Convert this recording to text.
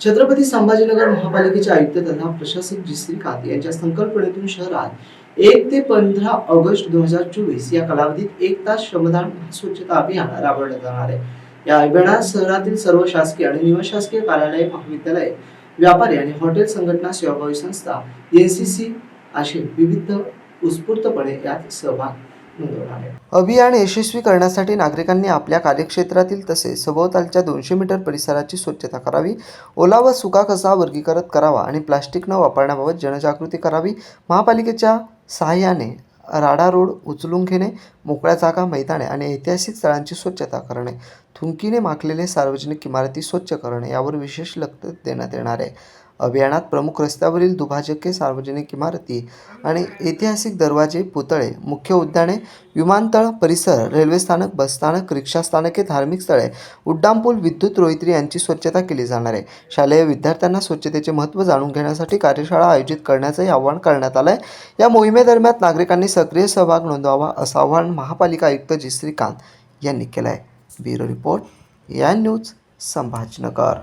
छत्रपती संभाजीनगर महापालिकेचे आयुक्त तथा प्रशासक जी श्रीकांत यांच्या संकल्पनेतून शहरात एक ते पंधरा ऑगस्ट दोन हजार चोवीस या कालावधीत एक तास श्रमदान स्वच्छता अभियान राबवण्यात जाणार आहे. या अभियानात शहरातील सर्व शासकीय आणि निमशासकीय कार्यालय महाविद्यालय व्यापारी आणि हॉटेल संघटना सेवाभावी संस्था एनसीसी असे विविध उत्स्फूर्तपणे यात सहभाग अभियान यशस्वी करण्यासाठी नागरिकांनी आपल्या कार्यक्षेत्रातील तसेच सभोवतालच्या दोनशे मीटर परिसराची स्वच्छता करावी ओला व सुका कचरा वर्गीकृत करावा आणि प्लास्टिक न वापरण्याबाबत जनजागृती करावी. महापालिकेच्या सहाय्याने राडा रोड उचलून घेणे मोकळ्या जागा मैदाने आणि ऐतिहासिक स्थळांची स्वच्छता करणे थुंकीने माखलेले सार्वजनिक इमारती स्वच्छ करणे यावर विशेष लक्ष देण्यात येणार आहे. अभियानात प्रमुख रस्त्यावरील दुभाजके सार्वजनिक इमारती आणि ऐतिहासिक दरवाजे पुतळे मुख्य उद्याने विमानतळ परिसर रेल्वे स्थानक बसस्थानक रिक्षा स्थानके धार्मिक स्थळे उड्डाणपूल विद्युत रोहित्री यांची स्वच्छता केली जाणार आहे. शालेय विद्यार्थ्यांना स्वच्छतेचे महत्त्व जाणून घेण्यासाठी कार्यशाळा आयोजित करण्याचंही आवाहन करण्यात आलं आहे या मोहिमेदरम्यान नागरिकांनी सक्रिय सहभाग नोंदवावा असं आवाहन महापालिका आयुक्त जी श्रीकांत यांनी केलं आहे ब्युरो रिपोर्ट या न्यूज संभाजनगर.